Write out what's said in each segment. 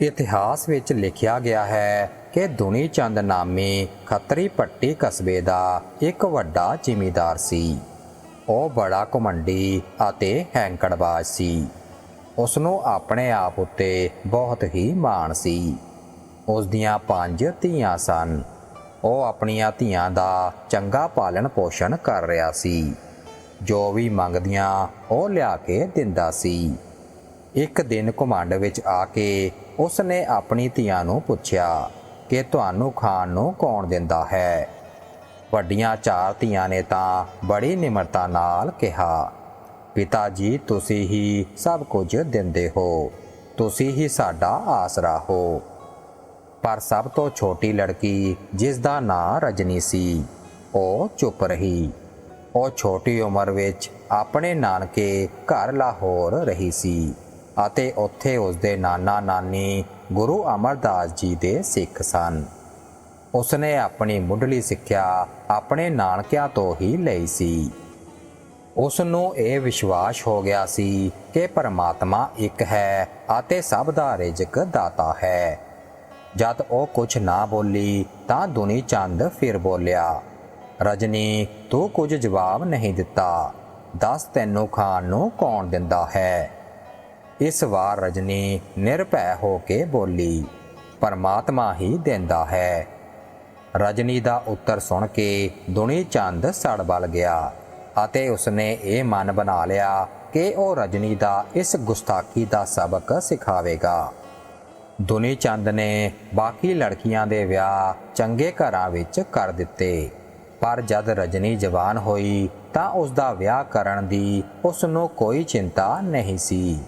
ਇਤਿਹਾਸ ਵਿੱਚ ਲਿਖਿਆ ਗਿਆ ਹੈ ਕਿ ਦੁਨੀ ਚੰਦ ਨਾਮੀ ਖੱਤਰੀ ਪੱਟੀ ਕਸਬੇ ਦਾ ਇੱਕ ਵੱਡਾ ਜ਼ਿਮੀਂਦਾਰ ਸੀ। ਉਹ ਬੜਾ ਘਮੰਡੀ ਅਤੇ ਹੈਂਕੜਬਾਜ਼ ਸੀ। ਉਸ ਨੂੰ ਆਪਣੇ ਆਪ ਉੱਤੇ ਬਹੁਤ ਹੀ ਮਾਣ ਸੀ। ਉਸ ਦੀਆਂ ਪੰਜ ਧੀਆਂ ਸਨ। ਉਹ ਆਪਣੀਆਂ ਧੀਆਂ ਦਾ ਚੰਗਾ ਪਾਲਣ ਪੋਸ਼ਣ ਕਰ ਰਿਹਾ ਸੀ। ਜੋ ਵੀ ਮੰਗਦੀਆਂ ਉਹ ਲਿਆ ਕੇ ਦਿੰਦਾ ਸੀ। ਇੱਕ ਦਿਨ ਘੁਮੰਡ ਵਿੱਚ ਆ ਕੇ ਉਸ ਨੇ ਆਪਣੀ ਧੀਆਂ ਨੂੰ ਪੁੱਛਿਆ ਕਿ ਤੁਹਾਨੂੰ ਖਾਣ ਨੂੰ ਕੌਣ ਦਿੰਦਾ ਹੈ? ਵੱਡੀਆਂ ਚਾਰ ਧੀਆਂ ਨੇ ਤਾਂ ਬੜੀ ਨਿਮਰਤਾ ਨਾਲ ਕਿਹਾ ਪਿਤਾ ਜੀ ਤੁਸੀਂ ਹੀ ਸਭ ਕੁਝ ਦਿੰਦੇ ਹੋ, ਤੁਸੀਂ ਹੀ ਸਾਡਾ ਆਸਰਾ ਹੋ। ਪਰ ਸਭ ਤੋਂ ਛੋਟੀ ਲੜਕੀ ਜਿਸ ਦਾ ਨਾਂ ਰਜਨੀ ਸੀ, ਉਹ ਚੁੱਪ ਰਹੀ। ਉਹ ਛੋਟੀ ਉਮਰ ਵਿੱਚ ਆਪਣੇ ਨਾਨਕੇ ਘਰ ਲਾਹੌਰ ਰਹੀ ਸੀ। ਅਤੇ ਉੱਥੇ ਉਸਦੇ ਨਾਨਾ ਨਾਨੀ ਗੁਰੂ ਅਮਰਦਾਸ ਜੀ ਦੇ ਸਿੱਖ ਸਨ। ਉਸਨੇ ਆਪਣੀ ਮੁੱਢਲੀ ਸਿੱਖਿਆ ਆਪਣੇ ਨਾਨਕਿਆਂ ਤੋਂ ਹੀ ਲਈ ਸੀ। ਉਸ ਨੂੰ ਇਹ ਵਿਸ਼ਵਾਸ ਹੋ ਗਿਆ ਸੀ ਕਿ ਪਰਮਾਤਮਾ ਇੱਕ ਹੈ ਅਤੇ ਸਭ ਦਾ ਰਿਜ਼ਕ ਦਾਤਾ ਹੈ। ਜਦ ਉਹ ਕੁਝ ਨਾ ਬੋਲੀ ਤਾਂ ਦੁਨੀ ਚੰਦ ਫਿਰ ਬੋਲਿਆ, ਰਜਨੀ, ਤੂੰ ਕੁਝ ਜਵਾਬ ਨਹੀਂ ਦਿੱਤਾ। ਦੱਸ ਤੈਨੂੰ ਖਾਣ ਨੂੰ ਕੌਣ ਦਿੰਦਾ ਹੈ? ਇਸ ਵਾਰ ਰਜਨੀ ਨਿਰਭੈ ਹੋ ਕੇ ਬੋਲੀ, ਪਰਮਾਤਮਾ ਹੀ ਦਿੰਦਾ ਹੈ। ਰਜਨੀ ਦਾ ਉੱਤਰ ਸੁਣ ਕੇ ਦੁਨੀ ਚੰਦ ਸੜ ਬਲ ਗਿਆ ਅਤੇ ਉਸਨੇ ਇਹ ਮਨ ਬਣਾ ਲਿਆ ਕਿ ਉਹ ਰਜਨੀ ਦਾ ਇਸ ਗੁਸਤਾਖੀ ਦਾ ਸਬਕ ਸਿਖਾਵੇਗਾ। ਦੁਨੀ ਚੰਦ ਨੇ ਬਾਕੀ ਲੜਕੀਆਂ ਦੇ ਵਿਆਹ ਚੰਗੇ ਘਰਾਂ ਵਿੱਚ ਕਰ ਦਿੱਤੇ, ਪਰ ਜਦ ਰਜਨੀ ਜਵਾਨ ਹੋਈ ਤਾਂ ਉਸ ਦਾ ਵਿਆਹ ਕਰਨ ਦੀ ਉਸ ਨੂੰ ਕੋਈ ਚਿੰਤਾ ਨਹੀਂ ਸੀ।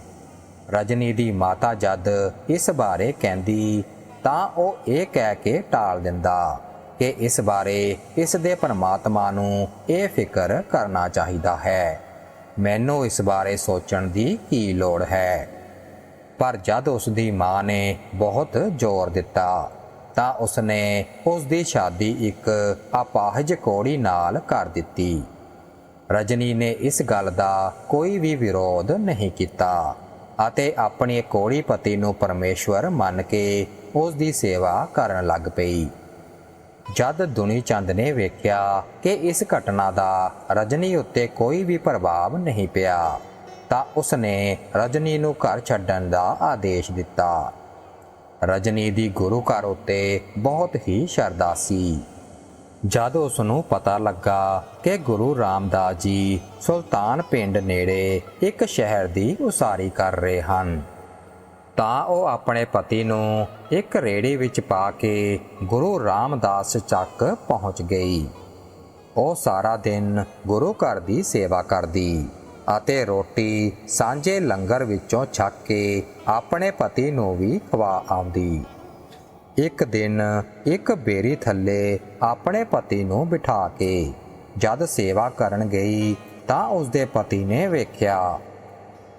ਰਜਨੀ ਦੀ ਮਾਤਾ ਜਦ ਇਸ ਬਾਰੇ ਕਹਿੰਦੀ, ਤਾਂ ਉਹ ਇਹ ਕਹਿ ਕੇ ਟਾਲ ਦਿੰਦਾ ਕਿ ਇਸ ਬਾਰੇ ਇਸ ਦੇ ਪਰਮਾਤਮਾ ਨੂੰ ਇਹ ਫਿਕਰ ਕਰਨਾ ਚਾਹੀਦਾ ਹੈ। ਮੈਨੂੰ ਇਸ ਬਾਰੇ ਸੋਚਣ ਦੀ ਕੀ ਲੋੜ ਹੈ? ਪਰ ਜਦ ਉਸ ਦੀ ਮਾਂ ਨੇ ਬਹੁਤ ਜ਼ੋਰ ਦਿੱਤਾ, ਤਾਂ ਉਸਨੇ ਉਸ ਦੀ ਸ਼ਾਦੀ ਇੱਕ ਅਪਾਹਜ ਕੋੜੀ ਨਾਲ ਕਰ ਦਿੱਤੀ। ਰਜਨੀ ਨੇ ਇਸ ਗੱਲ ਦਾ ਕੋਈ ਵੀ ਵਿਰੋਧ ਨਹੀਂ ਕੀਤਾ। ਅਤੇ ਆਪਣੇ ਕੋੜੀ ਪਤੀ ਨੂੰ ਪਰਮੇਸ਼ਵਰ ਮੰਨ ਕੇ ਉਸ ਦੀ ਸੇਵਾ ਕਰਨ ਲੱਗ ਪਈ। ਜਦ ਦੁਨੀ ਚੰਦ ਨੇ ਵੇਖਿਆ ਕਿ ਇਸ ਘਟਨਾ ਦਾ ਰਜਨੀ ਉੱਤੇ ਕੋਈ ਵੀ ਪ੍ਰਭਾਵ ਨਹੀਂ ਪਿਆ, ਤਾਂ ਉਸਨੇ ਰਜਨੀ ਨੂੰ ਘਰ ਛੱਡਣ ਦਾ ਆਦੇਸ਼ ਦਿੱਤਾ। ਰਜਨੀ ਦੀ ਗੁਰੂ ਘਰ ਉੱਤੇ ਬਹੁਤ ਹੀ ਸ਼ਰਧਾ ਸੀ। ਜਦ ਉਸ ਨੂੰ ਪਤਾ ਲੱਗਾ ਕਿ ਗੁਰੂ ਰਾਮਦਾਸ ਜੀ ਸੁਲਤਾਨ ਪਿੰਡ ਨੇੜੇ ਇੱਕ ਸ਼ਹਿਰ ਦੀ ਉਸਾਰੀ ਕਰ ਰਹੇ ਹਨ, ਤਾਂ ਉਹ ਆਪਣੇ ਪਤੀ ਨੂੰ ਇੱਕ ਰੇੜੀ ਵਿੱਚ ਪਾ ਕੇ ਗੁਰੂ ਰਾਮਦਾਸ ਚੱਕ ਪਹੁੰਚ ਗਈ। ਉਹ ਸਾਰਾ ਦਿਨ ਗੁਰੂ ਘਰ ਦੀ ਸੇਵਾ ਕਰਦੀ ਅਤੇ ਰੋਟੀ ਸਾਂਝੇ ਲੰਗਰ ਵਿੱਚੋਂ ਛੱਕ ਕੇ ਆਪਣੇ ਪਤੀ ਨੂੰ ਵੀ ਖਵਾ ਆਉਂਦੀ। ਇੱਕ ਦਿਨ ਇੱਕ ਬੇਰੀ ਥੱਲੇ ਆਪਣੇ ਪਤੀ ਨੂੰ ਬਿਠਾ ਕੇ ਜਦ ਸੇਵਾ ਕਰਨ ਗਈ ਤਾਂ ਉਸਦੇ ਪਤੀ ਨੇ ਵੇਖਿਆ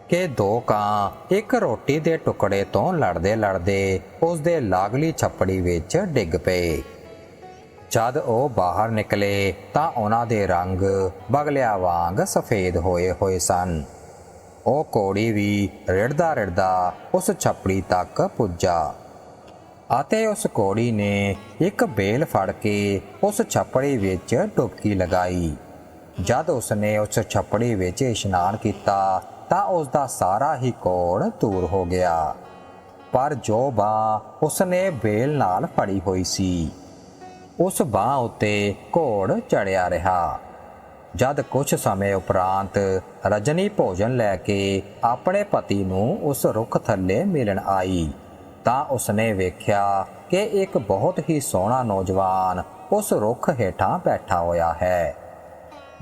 ਕਿ ਦੋ ਕਾਂ ਇੱਕ ਰੋਟੀ ਦੇ ਟੁਕੜੇ ਤੋਂ ਲੜਦੇ ਲੜਦੇ ਉਸਦੇ ਲਾਗਲੀ ਛੱਪੜੀ ਵਿੱਚ ਡਿੱਗ ਪਏ। ਜਦ ਉਹ ਬਾਹਰ ਨਿਕਲੇ ਤਾਂ ਉਹਨਾਂ ਦੇ ਰੰਗ ਬਗਲਿਆਂ ਵਾਂਗ ਸਫੇਦ ਹੋਏ ਹੋਏ ਸਨ। ਉਹ ਕੋੜੀ ਵੀ ਰਿੜਦਾ ਰਿੜਦਾ ਉਸ ਛੱਪੜੀ ਤੱਕ ਪੁੱਜਾ। ਅਤੇ ਉਸ ਕੋੜੀ ਨੇ ਇੱਕ ਬੇਲ ਫੜ ਕੇ ਉਸ ਛੱਪੜੀ ਵਿੱਚ ਡੁਬਕੀ ਲਗਾਈ। ਜਦ ਉਸਨੇ ਉਸ ਛੱਪੜੀ ਵਿੱਚ ਇਸ਼ਨਾਨ ਕੀਤਾ, ਤਾਂ ਉਸ ਦਾ ਸਾਰਾ ਹੀ ਕੋੜ ਦੂਰ ਹੋ ਗਿਆ। ਪਰ ਜੋ ਬਾਹ ਉਸਨੇ ਬੇਲ ਨਾਲ ਫੜੀ ਹੋਈ ਸੀ, ਉਸ ਬਾਹ ਉੱਤੇ ਘੋੜ ਚੜਿਆ ਰਿਹਾ। ਜਦ ਕੁਝ ਸਮੇਂ ਉਪਰੰਤ ਰਜਨੀ ਭੋਜਨ ਲੈ ਕੇ ਆਪਣੇ ਪਤੀ ਨੂੰ ਉਸ ਰੁੱਖ ਥੱਲੇ ਮਿਲਣ ਆਈ ਤਾਂ ਉਸਨੇ ਵੇਖਿਆ ਕਿ ਇੱਕ ਬਹੁਤ ਹੀ ਸੋਹਣਾ ਨੌਜਵਾਨ ਉਸ ਰੁੱਖ ਹੇਠਾਂ ਬੈਠਾ ਹੋਇਆ ਹੈ।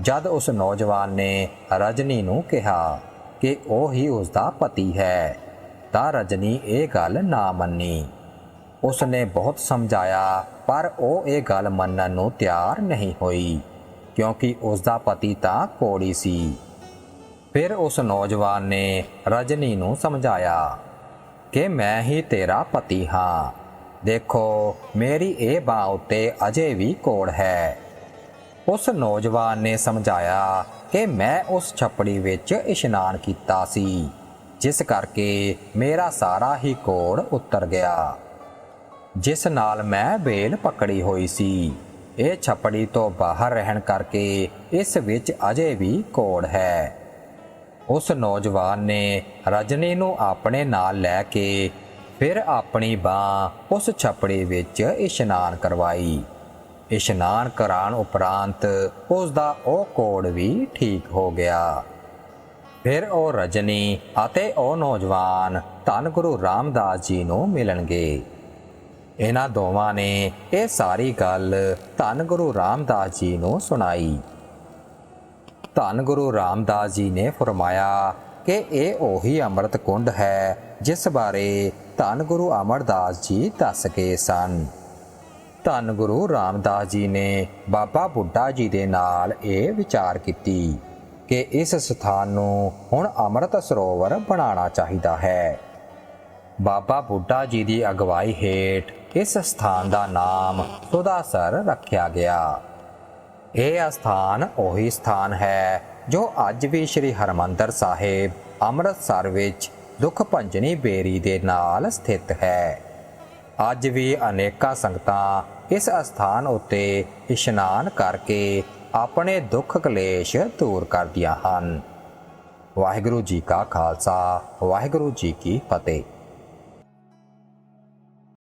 ਜਦ ਉਸ ਨੌਜਵਾਨ ਨੇ ਰਜਨੀ ਨੂੰ ਕਿਹਾ ਕਿ ਉਹ ਹੀ ਉਸ ਦਾ ਪਤੀ ਹੈ, ਤਾਂ ਰਜਨੀ ਇਹ ਗੱਲ ਨਾ ਮੰਨੀ। ਉਸਨੇ ਬਹੁਤ ਸਮਝਾਇਆ, ਪਰ ਉਹ ਇਹ ਗੱਲ ਮੰਨਣ ਨੂੰ ਤਿਆਰ ਨਹੀਂ ਹੋਈ, ਕਿਉਂਕਿ ਉਸ ਦਾ ਪਤੀ ਤਾਂ ਕੋੜੀ ਸੀ। ਫਿਰ ਉਸ ਨੌਜਵਾਨ ਨੇ ਰਜਨੀ ਨੂੰ ਸਮਝਾਇਆ ਕਿ ਮੈਂ ਹੀ ਤੇਰਾ ਪਤੀ ਹਾਂ। ਦੇਖੋ, ਮੇਰੀ ਇਹ ਬਾਹ ਉੱਤੇ ਅਜੇ ਵੀ ਕੋੜ ਹੈ। ਉਸ ਨੌਜਵਾਨ ਨੇ ਸਮਝਾਇਆ ਕਿ ਮੈਂ ਉਸ ਛੱਪੜੀ ਵਿੱਚ ਇਸ਼ਨਾਨ ਕੀਤਾ ਸੀ, ਜਿਸ ਕਰਕੇ ਮੇਰਾ ਸਾਰਾ ਹੀ ਕੋੜ ਉਤਰ ਗਿਆ। ਜਿਸ ਨਾਲ ਮੈਂ ਬੇਲ ਪਕੜੀ ਹੋਈ ਸੀ। ਇਹ ਛੱਪੜੀ ਤੋਂ ਬਾਹਰ ਰਹਿਣ ਕਰਕੇ ਇਸ ਵਿੱਚ ਅਜੇ ਵੀ ਕੋੜ ਹੈ। ਉਸ ਨੌਜਵਾਨ ਨੇ ਰਜਨੀ ਨੂੰ ਆਪਣੇ ਨਾਲ ਲੈ ਕੇ ਫਿਰ ਆਪਣੀ ਬਾਹ ਉਸ ਛਪੜੀ ਵਿੱਚ ਇਸ਼ਨਾਨ ਕਰਵਾਈ। ਇਸ਼ਨਾਨ ਕਰਾਉਣ ਉਪਰੰਤ ਉਸ ਦਾ ਉਹ ਕੋੜ ਵੀ ਠੀਕ ਹੋ ਗਿਆ। ਫਿਰ ਉਹ ਰਜਨੀ ਅਤੇ ਉਹ ਨੌਜਵਾਨ ਧੰਨ ਗੁਰੂ ਰਾਮਦਾਸ ਜੀ ਨੂੰ ਮਿਲਣਗੇ। ਇਹਨਾਂ ਦੋਵਾਂ ਨੇ ਇਹ ਸਾਰੀ ਗੱਲ ਧੰਨ ਗੁਰੂ ਰਾਮਦਾਸ ਜੀ ਨੂੰ ਸੁਣਾਈ। ਧੰਨ ਗੁਰੂ ਰਾਮਦਾਸ ਜੀ ਨੇ ਫਰਮਾਇਆ ਕਿ ਇਹ ਉਹੀ ਅੰਮ੍ਰਿਤ ਕੁੰਡ ਹੈ, ਜਿਸ ਬਾਰੇ ਧੰਨ ਗੁਰੂ ਅਮਰਦਾਸ ਜੀ ਦੱਸ ਗਏ ਸਨ। ਧੰਨ ਗੁਰੂ ਰਾਮਦਾਸ ਜੀ ਨੇ ਬਾਬਾ ਬੁੱਢਾ ਜੀ ਦੇ ਨਾਲ ਇਹ ਵਿਚਾਰ ਕੀਤੀ ਕਿ ਇਸ ਸਥਾਨ ਨੂੰ ਹੁਣ ਅੰਮ੍ਰਿਤ ਸਰੋਵਰ ਬਣਾਉਣਾ ਚਾਹੀਦਾ ਹੈ। ਬਾਬਾ ਬੁੱਢਾ ਜੀ ਦੀ ਅਗਵਾਈ ਹੇਠ ਇਸ ਸਥਾਨ ਦਾ ਨਾਮ ਸੁਦਾਸਰ ਰੱਖਿਆ ਗਿਆ। ਇਹ ਅਸਥਾਨ ਉਹੀ ਸਥਾਨ ਹੈ, ਜੋ ਅੱਜ ਵੀ ਸ੍ਰੀ ਹਰਮੰਦਰ ਸਾਹਿਬ ਅੰਮ੍ਰਿਤਸਰ ਵਿੱਚ ਦੁੱਖ ਭੰਜਨੀ ਬੇਰੀ ਦੇ ਨਾਲ ਸਥਿਤ ਹੈ। ਅੱਜ ਵੀ ਅਨੇਕਾਂ ਸੰਗਤਾਂ ਇਸ ਅਸਥਾਨ ਉੱਤੇ ਇਸ਼ਨਾਨ ਕਰਕੇ ਆਪਣੇ ਦੁੱਖ ਕਲੇਸ਼ ਦੂਰ ਕਰਦੀਆਂ ਹਨ। ਵਾਹਿਗੁਰੂ ਜੀ ਕਾ ਖਾਲਸਾ, ਵਾਹਿਗੁਰੂ ਜੀ ਕੀ ਫਤਿਹ।